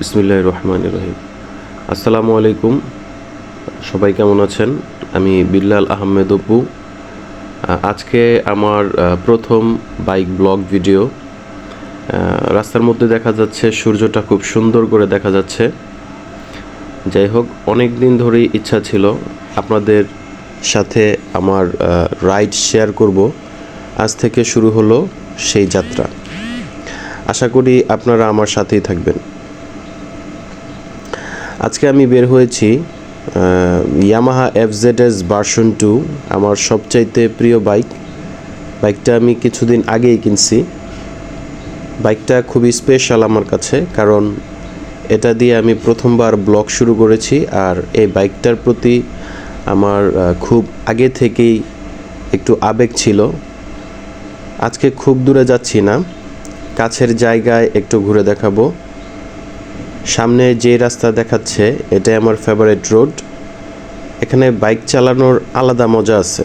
বিসমিল্লাহ রহমান রহিম আসসালামু আলাইকুম। সবাই কেমন আছেন? আমি বিল্লাল আহমেদ অপু। আজকে আমার প্রথম বাইক ব্লগ ভিডিও। রাস্তার মধ্যে দেখা যাচ্ছে সূর্যটা খুব সুন্দর করে দেখা যাচ্ছে। যাই হোক অনেক দিন ধরেই ইচ্ছা ছিল আপনাদের সাথে আমার রাইড শেয়ার করব। আজ থেকে শুরু হলো সেই যাত্রা। আশা করি আপনারা আমার সাথেই থাকবেন। আজকে আমি বের হয়েছি Yamaha F Z S version two আমার সবচাইতে প্রিয় বাইক। বাইকটা আমি কিছুদিন আগেই কিনছি। বাইকটা খুবই স্পেশাল আমার কাছে, কারণ এটা দিয়ে আমি প্রথমবার ব্লগ শুরু করেছি আর এই বাইকটার প্রতি আমার খুব আগে থেকেই একটু আবেগ ছিল। আজকে খুব দূরে যাচ্ছি না, কাছের জায়গায় একটু ঘুরে দেখাবো। সামনে যে রাস্তা দেখাচ্ছে, এটাই আমার ফেভারিট রোড এখানে বাইক চালানোর আলাদা মজা আছে।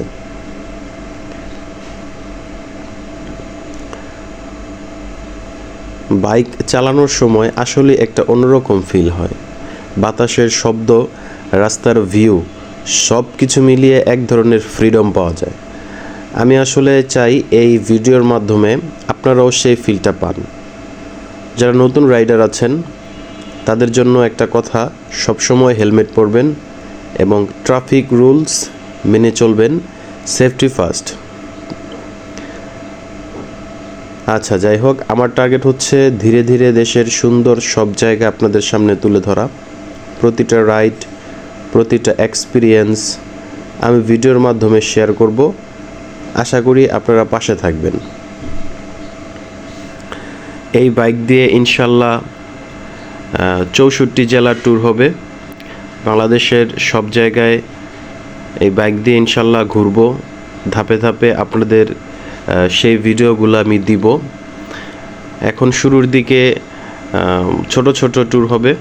বাইক চালানোর সময় আসলে একটা অন্যরকম ফিল হয়। বাতাসের শব্দ, রাস্তার ভিউ সব কিছু মিলিয়ে এক ধরনের ফ্রিডম পাওয়া যায়। আমি আসলে চাই এই ভিডিওর মাধ্যমে আপনারাও সেই ফিলটা পান। যারা নতুন রাইডার আছেন তাদের জন্য একটা কথা, সবসময় হেলমেট পরবেন এবং ট্রাফিক রুলস মেনে চলবেন সেফটি ফার্স্ট। আচ্ছা যাই হোক, আমার টার্গেট হচ্ছে ধীরে ধীরে দেশের সুন্দর সব জায়গা আপনাদের সামনে তুলে ধরা। প্রতিটা রাইড, প্রতিটা এক্সপিরিয়েন্স আমি ভিডিওর মাধ্যমে শেয়ার করব। আশা করি আপনারা পাশে থাকবেন। এই বাইক দিয়ে ইনশাল্লাহ চৌষট্টি জেলার ট্যুর হবে। বাংলাদেশের সব জায়গায় এই বাইক দিয়ে ইনশাল্লাহ ঘুরবো। ধাপে ধাপে আপনাদের সেই ভিডিওগুলো আমি দিব। এখন শুরুর দিকে ছোট ছোট ট্যুর হবে।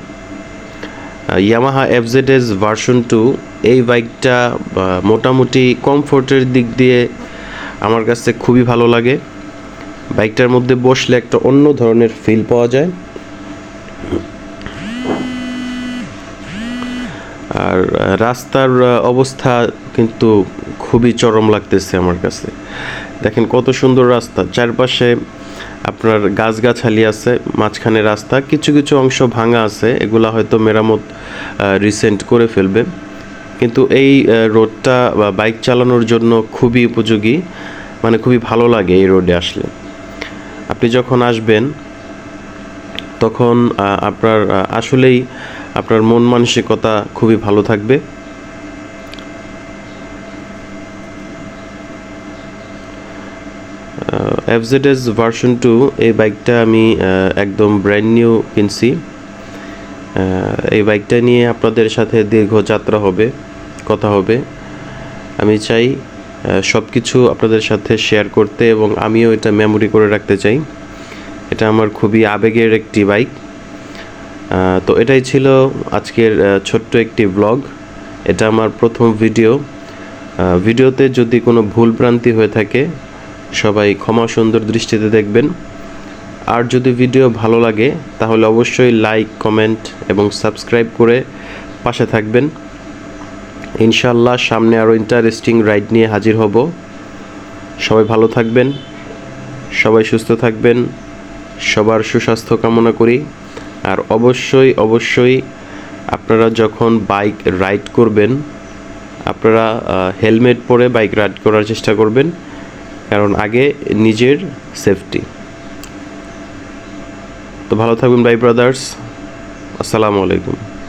ইয়ামাহা এফজেডএস ভার্সন টু এই বাইকটা মোটামুটি কমফোর্টের দিক দিয়ে আমার কাছে খুবই ভালো লাগে। বাইকটার মধ্যে বসলে একটা অন্য ধরনের ফিল পাওয়া যায়। আর রাস্তার অবস্থা কিন্তু খুবই চরম লাগতেছে আমার কাছে। দেখেন কত সুন্দর রাস্তা। চারপাশে আপনার গাছগাছালি আছে, মাঝখানে রাস্তা, কিছু কিছু অংশ ভাঙা আছে, এগুলা হয়তো মেরামত রিসেন্ট করে ফেলবে। কিন্তু এই রোডটা বা বাইক চালানোর জন্য খুবই উপযোগী মানে খুবই ভালো লাগে এই রোডে আসলে। আপনি যখন আসবেন তখন আপনার আসলেই আপনার মন মানসিকতা খুবই ভালো থাকবে। এফজেডএস ভার্সন টু এই বাইকটা আমি একদম ব্র্যান্ড নিউ কিনছি। এই বাইকটা নিয়ে আপনাদের সাথে দীর্ঘ যাত্রা হবে, কথা হবে। আমি চাই সব কিছু আপনাদের সাথে শেয়ার করতে এবং আমিও এটা মেমোরি করে রাখতে চাই। এটা আমার খুবই আবেগের একটি বাইক। তো এটাই ছিল আজকের ছোট্ট একটি ব্লগ। এটা আমার প্রথম ভিডিও। ভিডিওতে যদি কোনো ভুল ভ্রান্তি হয়ে থাকে, সবাই ক্ষমা সুন্দর দৃষ্টিতে দেখবেন। আর যদি ভিডিও ভালো লাগে, তাহলে অবশ্যই লাইক, কমেন্ট এবং সাবস্ক্রাইব করে পাশে থাকবেন। ইনশাল্লাহ সামনে আরও ইন্টারেস্টিং রাইড নিয়ে হাজির হব। সবাই ভালো থাকবেন, সবাই সুস্থ থাকবেন। সবার সুস্বাস্থ্য কামনা করি। আর অবশ্যই অবশ্যই আপনারা যখন বাইক রাইড করবেন, আপনারা হেলমেট পরে বাইক রাইড করার চেষ্টা করবেন, কারণ আগে নিজের সেফটি। তো ভালো থাকবেন, ভাই ব্রাদার্স। আসসালামু আলাইকুম।